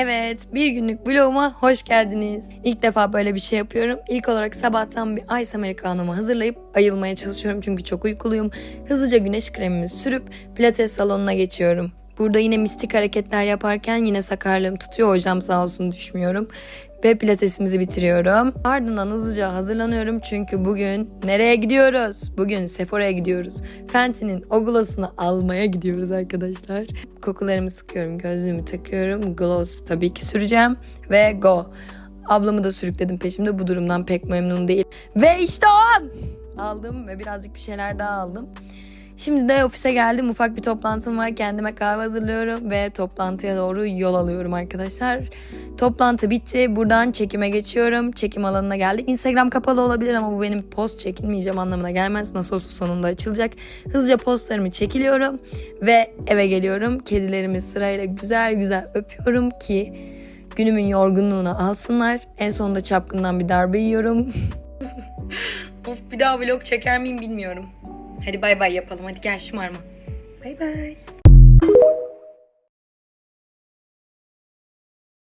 Evet, bir günlük vloguma hoş geldiniz. İlk defa böyle bir şey yapıyorum. İlk olarak sabahtan bir ice americano'mu hazırlayıp ayılmaya çalışıyorum çünkü çok uykuluyum. Hızlıca güneş kremimi sürüp pilates salonuna geçiyorum. Burada yine mistik hareketler yaparken yine sakarlığım tutuyor hocam sağ olsun düşmüyorum. Ve pilatesimizi bitiriyorum. Ardından hızlıca hazırlanıyorum çünkü bugün nereye gidiyoruz? Bugün Sephora'ya gidiyoruz. Fenty'nin o gloss'unu almaya gidiyoruz arkadaşlar. Kokularımı sıkıyorum, gözlüğümü takıyorum. Gloss tabii ki süreceğim ve go. Ablamı da sürükledim peşimde bu durumdan pek memnun değil. Ve işte o an! Aldım ve birazcık bir şeyler daha aldım. Şimdi de ofise geldim. Ufak bir toplantım var. Kendime kahve hazırlıyorum ve toplantıya doğru yol alıyorum arkadaşlar. Toplantı bitti. Buradan çekime geçiyorum. Çekim alanına geldik. Instagram kapalı olabilir ama bu benim post çekilmeyeceğim anlamına gelmez. Nasıl olsa sonunda açılacak. Hızlıca postlarımı çekiliyorum ve eve geliyorum. Kedilerimi sırayla güzel güzel öpüyorum ki günümün yorgunluğunu alsınlar. En sonunda çapkından bir darbe yiyorum. of bir daha vlog çeker miyim bilmiyorum. Hadi bay bay yapalım. Hadi gel şımarma. Bay bay.